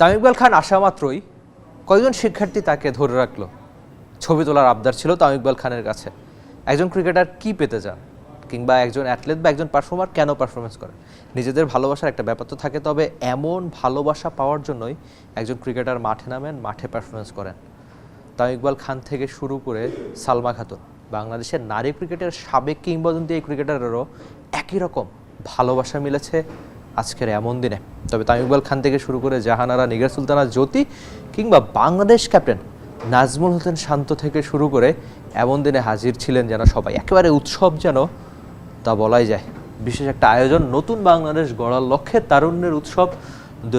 তামিম ইকবাল খান আসা মাত্রই কয়েকজন শিক্ষার্থী তাকে ধরে রাখল? ছবি তোলার আবদার ছিল তামিম ইকবাল খানের কাছে। একজন ক্রিকেটার কি পেতে চান? কিংবা একজন অ্যাথলেট বা একজন পারফর্মার কেন পারফরমেন্স করে? নিজেদের ভালোবাসার একটা ব্যাপার তো থাকে, তবে এমন ভালোবাসা পাওয়ার জন্যই একজন ক্রিকেটার মাঠে নামেন, মাঠে পারফরমেন্স করেন। তামিম ইকবাল খান থেকে শুরু করে সালমা খাতুন, বাংলাদেশের নারী ক্রিকেটের সাবেক কিংবদন্তি এই ক্রিকেটারেরও একই রকম ভালোবাসা মিলেছে আজকের এমন দিনে। তবে তামিম ইকবাল খান থেকে শুরু করে জাহানারা, নিগার সুলতানা, জ্যোতি কিংবা বাংলাদেশ ক্যাপ্টেন নাজমুল হোসেন শান্ত থেকে শুরু করে এমন দিনে হাজির ছিলেন যেন সবাই। একেবারে উৎসব যেন তা বলাই যায়। বিশেষ একটা আয়োজন, নতুন বাংলাদেশ গড়ার লক্ষ্যে তারুণ্যের উৎসব দু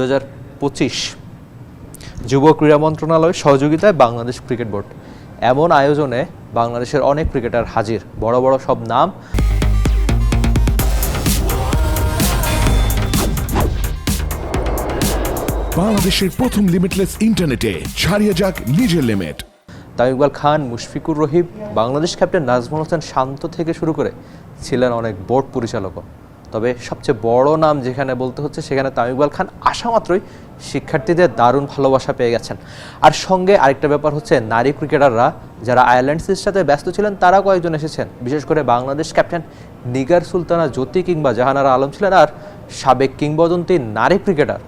যুব ক্রীড়া মন্ত্রণালয়ের সহযোগিতায় বাংলাদেশ ক্রিকেট বোর্ড। এমন আয়োজনে বাংলাদেশের অনেক ক্রিকেটার হাজির। বড় বড় সব নাম বাংলাদেশের প্রথম লিমিটলেস ইন্টারনেটে ছাড়িয়ে যাক নিজের লিমিট তামিম ইকবাল খান, মুশফিকুর রহিম, বাংলাদেশ ক্যাপ্টেন নাজমুল হোসেন শান্ত থেকে শুরু করে ছিলেন অনেক বোর্ড পরিচালকও। তবে সবচেয়ে বড় নাম যেখানে বলতে হচ্ছে সেখানে তামিম ইকবাল খান আসা মাত্রই শিক্ষার্থীদের দারুণ ভালোবাসা পেয়ে গেছেন। আর সঙ্গে আরেকটা ব্যাপার হচ্ছে, নারী ক্রিকেটাররা যারা আয়ারল্যান্ডসের সাথে ব্যস্ত ছিলেন, তারা কয়েকজন এসেছেন। বিশেষ করে বাংলাদেশ ক্যাপ্টেন নিগার সুলতানা জ্যোতি কিংবা জাহানারা আলম ছিলেন, আর সাবেক কিংবদন্তি নারী ক্রিকেটার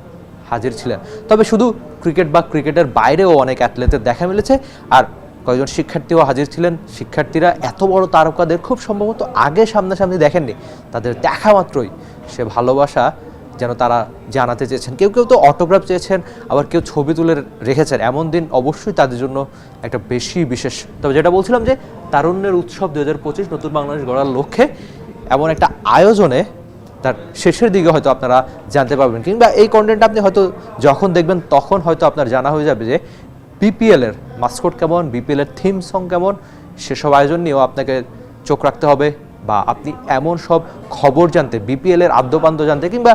হাজির ছিলেন। তবে শুধু ক্রিকেট বা ক্রিকেটের বাইরেও অনেক অ্যাথলেটের দেখা মিলেছে আর কয়েকজন শিক্ষার্থীও হাজির ছিলেন। শিক্ষার্থীরা এত বড় তারকাদের খুব সম্ভবত আগে সামনাসামনি দেখেননি। তাদের দেখা মাত্রই। সে ভালোবাসা যেন তারা জানাতে চেয়েছেন। কেউ কেউ তো অটোগ্রাফ চেয়েছেন, আবার কেউ ছবি তুলে রেখেছেন। এমন দিন অবশ্যই তাদের জন্য একটা বেশি বিশেষ। তবে যেটা বলছিলাম যে, তারুণ্যের উৎসব দু হাজার পঁচিশ নতুন বাংলাদেশ গড়ার লক্ষ্যে এমন একটা আয়োজনে তার শেষের দিকে হয়তো আপনারা জানতে পারবেন। কিংবা এই কন্টেন্ট আপনি হয়তো যখন দেখবেন, তখন হয়তো আপনার জানা হয়ে যাবে যে বিপিএল এর মাস্কট কেমন বিপিএল এর থিম সং কেমন, সেসব আয়োজন নিয়েও আপনাকে চোখ রাখতে হবে বা আপনি এমন সব খবর জানতে বিপিএল এর আদ্যপান্ত জানতে কিংবা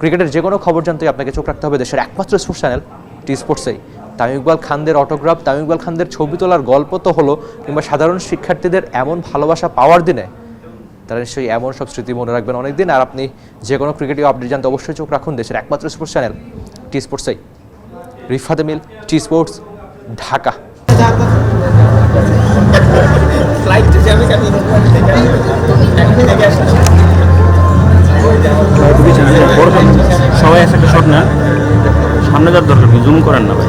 ক্রিকেটের যে কোনো খবর জানতে আপনাকে চোখ রাখতে হবে দেশের একমাত্র স্পোর্টস চ্যানেল টি স্পোর্টসেই তামিম ইকবাল খানদের অটোগ্রাফ তামিম ইকবাল খানদের ছবি তোলার গল্প তো হলো কিংবা সাধারণ শিক্ষার্থীদের এমন ভালোবাসা পাওয়ার দিনে তারা নিশ্চয়ই এমন সব স্মৃতি মনে রাখবেন অনেকদিন। আর আপনি যে কোনো ক্রিকেটীয় আপডেট জানতে অবশ্যই চোখ রাখুন দেশের একমাত্র স্পোর্টস চ্যানেল টি স্পোর্টসই রিফাত মিল টি স্পোর্টস ঢাকা সবাই আছে একটা শট না। সামনে যার দরকার জুম করেন না ভাই।